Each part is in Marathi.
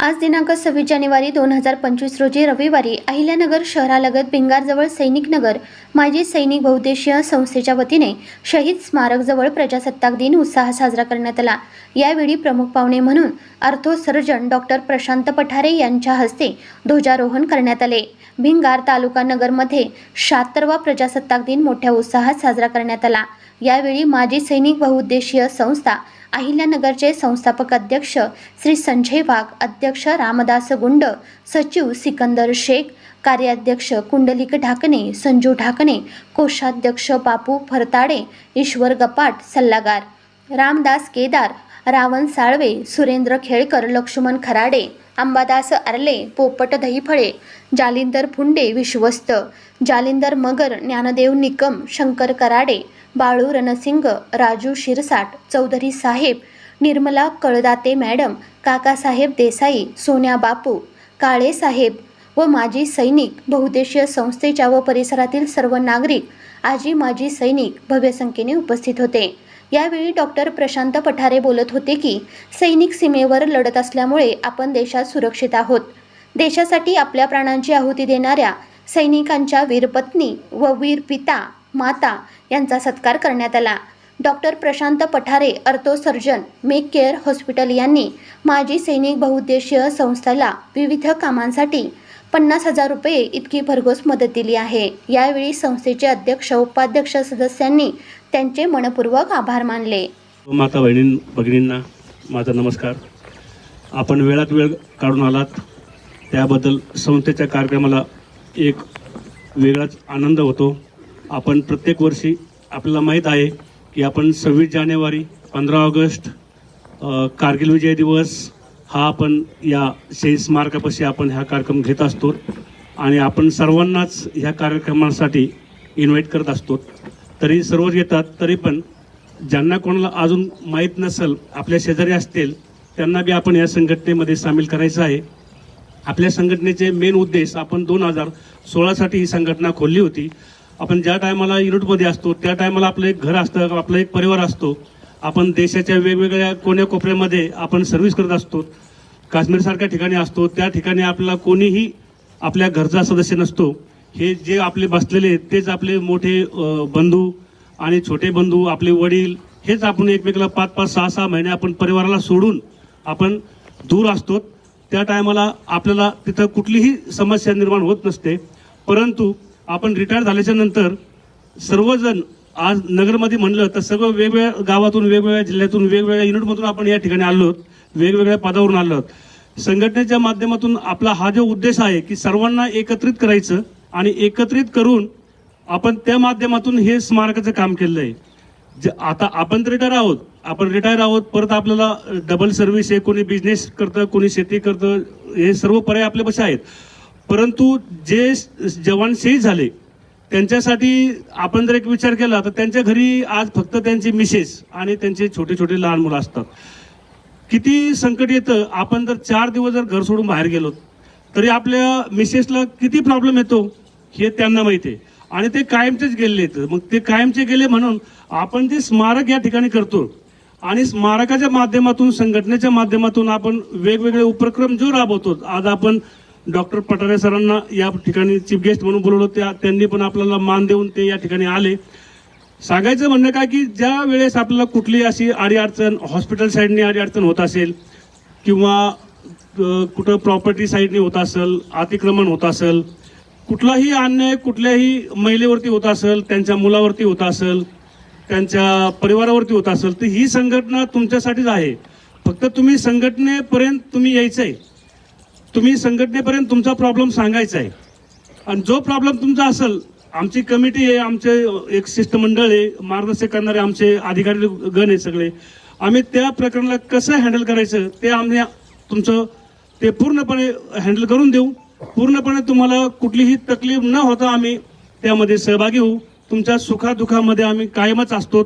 आज दिनांक सव्वीस जानेवारी दोन हजार पंचवीस रोजी रविवारी अहिल्यानगर शहरालगत भिंगारजवळ सैनिक नगर माजी सैनिक बहुद्देशीय संस्थेच्या वतीने शहीद स्मारकजवळ प्रजासत्ताक दिन उत्साह साजरा करण्यात आला. यावेळी प्रमुख पाहुणे म्हणून अर्थोसर्जन डॉक्टर प्रशांत पठारे यांच्या हस्ते ध्वजारोहण करण्यात आले. भिंगार तालुका नगरमध्ये शहात्तरवा प्रजासत्ताक दिन मोठ्या उत्साहात साजरा करण्यात आला. यावेळी माजी सैनिक बहुउद्देशीय संस्था अहिल्यानगरचे संस्थापक अध्यक्ष श्री संजय वाघ अध्यक्ष रामदास गुंड सचिव सिकंदर शेख कार्याध्यक्ष कुंडलिक ढाकणे संजू ढाकणे कोषाध्यक्ष बापू फरताडे ईश्वर गपाट सल्लागार रामदास केदार रावण साळवे सुरेंद्र खेळकर लक्ष्मण खराडे अंबादास अर्ले पोपट दहीफळे जालिंदर फुंडे विश्वस्त जालिंदर मगर ज्ञानदेव निकम शंकर कराडे बाळू रणसिंग राजू शिरसाट चौधरी साहेब निर्मला कळदाते मॅडम काकासाहेब देसाई सोन्या बापू काळे साहेब व माजी सैनिक बहुदेशीय संस्थेच्या व परिसरातील सर्व नागरिक आजी माजी सैनिक भव्य संख्येने उपस्थित होते. यावेळी डॉक्टर प्रशांत पठारे बोलत होते की सैनिक सीमेवर लढत असल्यामुळे आपण देशात सुरक्षित आहोत. देशासाठी आपल्या प्राणांची आहुती देणाऱ्या सैनिकांच्या वीरपत्नी व वीर पिता माता यांचा सत्कार करण्यात आला. डॉक्टर प्रशांत पठारे अर्थो सर्जन मेक केअर हॉस्पिटल यांनी माजी सैनिक बहुउद्देशीय संस्थेला विविध कामांसाठी पन्नास हजार रुपये इतकी भरघोस मदत दिली आहे. यावेळी संस्थेचे अध्यक्ष उपाध्यक्ष सदस्यांनी त्यांचे मनपूर्वक आभार मानले. हो माता बहिणी भगिनींना माझा नमस्कार. आपण वेळात वेळ काढून आलात. त्याबद्दल संस्थेच्या कार्यक्रमाला एक वेगळाच आनंद होतो. आपण प्रत्येक वर्षी आपल्याला माहीत आहे की आपण सव्वीस जानेवारी पंधरा ऑगस्ट कारगिल विजय दिवस हा आपण या शहीद स्मारकापाशी आपण हा कार्यक्रम घेत असतो आणि आपण सर्वांनाच ह्या कार्यक्रमासाठी इन्व्हाइट करत असतो. तरी सर्वच येतात तरी पण ज्यांना कोणाला अजून माहीत नसेल आपल्या शेजारी असतील त्यांना बी आपण या संघटनेमध्ये सामील करायचं आहे. आपल्या संघटनेचे मेन उद्देश आपण दोन हजार सोळासाठी ही संघटना खोलली होती. आपण ज्या टायमाला युनिटमध्ये असतो त्या टायमाला आपलं एक घर असतं आपला एक परिवार असतो. आपण देशाच्या वेगवेगळ्या कोण्या कोपऱ्यामध्ये आपण सर्व्हिस करत असतो. काश्मीरसारख्या ठिकाणी असतो त्या ठिकाणी आपल्याला कोणीही आपल्या घरचा सदस्य नसतो. हे जे आपले बसलेले तेच आपले मोठे बंधू आणि छोटे बंधू आपले वडील हेच आपण एकमेकाला पाच पाच सहा सहा महिने आपण परिवाराला सोडून आपण दूर असतो. त्या टायमाला आपल्याला तिथं कुठलीही समस्या निर्माण होत नसते. परंतु आपण रिटायर झाल्याच्यानंतर सर्वजण आज नगरमध्ये म्हणलं तर सगळं वेगवेगळ्या गावातून वेगवेगळ्या जिल्ह्यातून वेगवेगळ्या युनिटमधून आपण या ठिकाणी आलो आहोत. वेगवेगळ्या पदावरून आलो आहोत. संघटनेच्या माध्यमातून आपला हा जो उद्देश आहे की सर्वांना एकत्रित करायचं आणि एकत्रित करून आपण त्या माध्यमातून हे स्मारकाचं काम केलेलं आहे. जे आता आपण तर रिटायर आहोत. आपण रिटायर आहोत परत आपल्याला डबल सर्व्हिस आहे कोणी बिझनेस करतं कोणी शेती करतं हे सर्व पर्याय आपल्यापाशी आहेत. परंतु जे जवान शहीद झाले त्यांच्यासाठी आपण जर एक विचार केला तर त्यांच्या घरी आज फक्त त्यांची मिसेस आणि त्यांचे छोटे छोटे लहान मुलं असतात. किती संकट येतं आपण जर चार दिवस जर घर सोडून बाहेर गेलो तरी आपल्या मिसेसला किती प्रॉब्लेम येतो हे त्यांना माहिती आहे. आणि ते कायमचेच गेलेले आहेत. मग ते कायमचे गेले म्हणून आपण जे स्मारक या ठिकाणी करतो आणि स्मारकाच्या माध्यमातून संघटनेच्या माध्यमातून आपण वेगवेगळे उपक्रम जो राबवतो आज आपण डॉक्टर पठारे सरांना या ठिकाणी चीफ गेस्ट म्हणून बोलवलं त्या त्यांनी पण आपल्याला मान देऊन ते या ठिकाणी आले. सांगायचं म्हणणं काय की ज्या वेळेस आपल्याला कुठली अशी अडीअडचण हॉस्पिटल साईडने अडीअडचण होत असेल किंवा कुठं प्रॉपर्टी साईडने होत असेल अतिक्रमण होत असेल कुठलाही अन्याय कुठल्याही महिलेवरती होत असेल त्यांच्या मुलावरती होत असेल त्यांच्या परिवारावरती होत असेल तर ही संघटना तुमच्यासाठीच आहे. फक्त तुम्ही संघटनेपर्यंत तुम्ही यायचं आहे तुम्ही संघटनेपर्यंत तुमचा प्रॉब्लेम सांगायचा आहे. आणि जो प्रॉब्लेम तुमचा असेल आमची कमिटी आहे आमचे एक शिष्टमंडळ आहे मार्गदर्शक करणारे आमचे अधिकारी गण आहे सगळे. आम्ही त्या प्रकरणाला कसं हँडल करायचं ते आम्ही तुमचं ते पूर्णपणे हँडल करून देऊ. पूर्णपणे तुम्हाला कुठलीही तकलीफ न होता आम्ही त्यामध्ये सहभागी होऊ. तुमच्या सुखादुखामध्ये आम्ही कायमच असतो.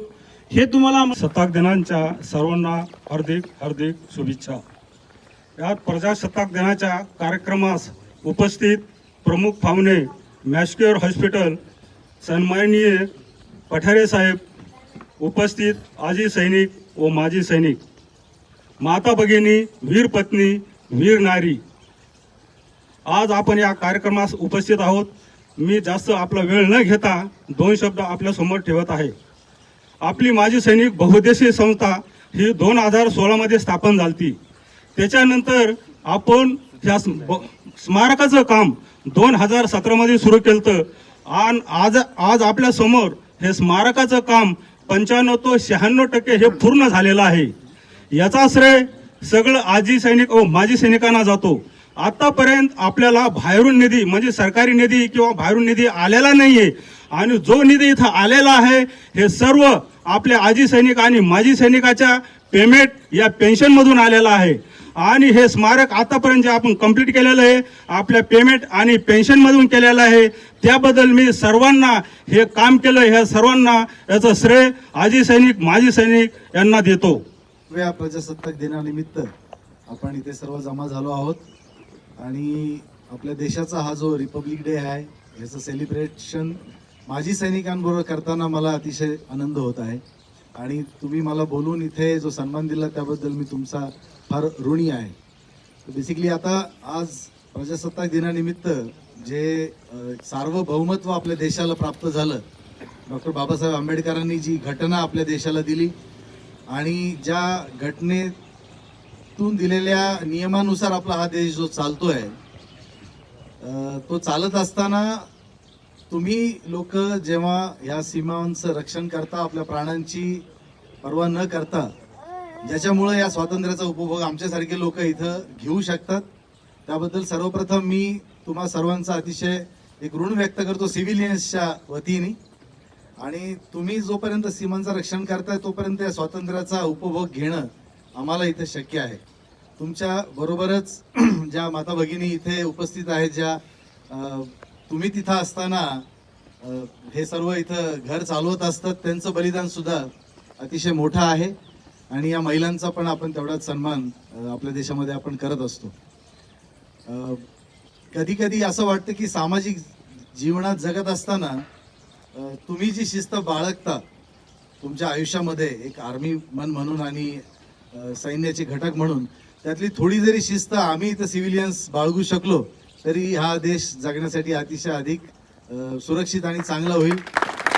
हे तुम्हाला सत्ताक दिनांच्या सर्वांना हार्दिक हार्दिक शुभेच्छा. यात प्रजासत्ताक दिनाच्या कार्यक्रमास उपस्थित प्रमुख पाहुणे मॅस्क्युअर हॉस्पिटल सन्माननीय पठारे साहेब उपस्थित आजी सैनिक व माजी सैनिक माता भगिनी वीर पत्नी वीर नारी. आज आपण या कार्यक्रमास उपस्थित आहोत. मी जास्त आपला वेळ न घेता दोन शब्द आपल्यासमोर ठेवत आहे. आपली माजी सैनिक बहुद्देशीय संस्था ही दोन हजार सोळामध्ये स्थापन झाली त्याच्यानंतर आपण ह्या स्म- ब- स्मारकाचं काम दोन हजार सतरामध्ये सुरू केलं आणि आज आज आपल्यासमोर हे स्मारकाचं काम पंच्याण्णव ते शहाण्णव टक्के हे पूर्ण झालेलं आहे. याचा श्रेय सगळं आजी सैनिक व माजी सैनिकांना जातो. आतापर्यंत आपल्याला बाहेरून निधी म्हणजे सरकारी निधी किंवा बाहेरून निधी आलेला नाही आहे आणि जो निधी इथं आलेला आहे हे सर्व आपल्या आजी सैनिक आणि माजी सैनिकाच्या पेमेंट या पेन्शनमधून आलेला आहे. आणि हे स्मारक आतापर्यंत जे आपण कंप्लीट केलेलं आहे आपल्या पेमेंट आणि पेन्शनमधून केलेलं आहे त्याबद्दल मी सर्वांना हे काम केलं ह्या सर्वांना याचं श्रेय आजी सैनिक माजी सैनिक यांना देतो. या प्रजासत्ताक दिनानिमित्त आपण इथे सर्व जमा झालो आहोत. आणि आपल्या देशाचा हा जो रिपब्लिक डे आहे याचं सेलिब्रेशन माजी सैनिकांबरोबर करताना मला अतिशय आनंद होत आहे. आणि तुम्ही मला बोलून इथे जो सन्मान दिला त्याबद्दल मी तुमचा फार ऋणी आहे. बेसिकली आता आज प्रजासत्ताक दिनानिमित्त जे सार्वभौमत्व आपल्या देशाला प्राप्त झालं डॉक्टर बाबासाहेब आंबेडकरांनी जी घटना आपल्या देशाला दिली आणि ज्या घटनेतून दिलेल्या नियमानुसार आपला हा देश जो चालतो आहे तो चालत असताना तुम्ही लोक जेव्हा ह्या सीमांचं रक्षण करता आपल्या प्राणांची पर्वा न करता ज्याच्यामुळे या स्वातंत्र्याचा उपभोग आमच्यासारखे लोक इथं घेऊ शकतात. त्याबद्दल सर्वप्रथम मी तुम्हा सर्वांचा अतिशय एक ऋण व्यक्त करतो सिव्हिलियन्सच्या वतीने. आणि तुम्ही जोपर्यंत सीमांचं रक्षण करताय तोपर्यंत या स्वातंत्र्याचा उपभोग घेणं आम्हाला इथं शक्य आहे. तुमच्या बरोबरच ज्या माता भगिनी इथे उपस्थित आहेत ज्या तुम्ही तिथं असताना हे सर्व इथं घर चालवत असतात त्यांचं बलिदानसुद्धा अतिशय मोठं आहे. आणि या महिलांचा पण आपण तेवढाच सन्मान आपल्या देशामध्ये आपण करत असतो. कधी कधी असं वाटतं की सामाजिक जीवनात जगत असताना तुम्ही जी शिस्त बाळगता तुमच्या आयुष्यामध्ये एक आर्मी मन म्हणून आणि सैन्याचे घटक म्हणून त्यातली थोडी जरी शिस्त आम्ही इथं सिव्हिलियन्स बाळगू शकलो तरी हा देश जगण्यासाठी अतिशय अधिक सुरक्षित आणि चांगला होईल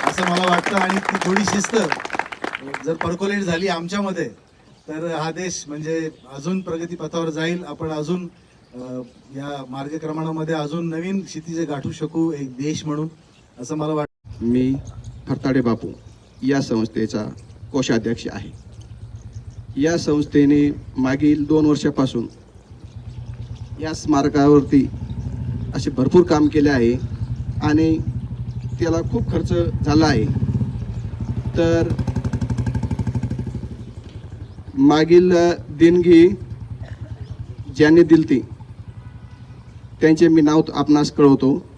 असं मला वाटतं. आणि ती थोडी शिस्त जर पर्कोलेट झाली आमच्यामध्ये तर हा देश म्हणजे अजून प्रगतीपथावर जाईल. आपण अजून या मार्गक्रमणामध्ये अजून नवीन क्षितिजे गाठू शकू एक देश म्हणून असं मला वाटतं. मी हरताडे बापू या संस्थेचा कोषाध्यक्ष आहे. या संस्थेने मागील दोन वर्षापासून या स्मारकावरती असे भरपूर काम केले आहे आणि त्याला खूप खर्च झाला आहे. तर मागील देणगी ज्यांनी दिलती त्यांचे मी नाव आपणास कळवतो.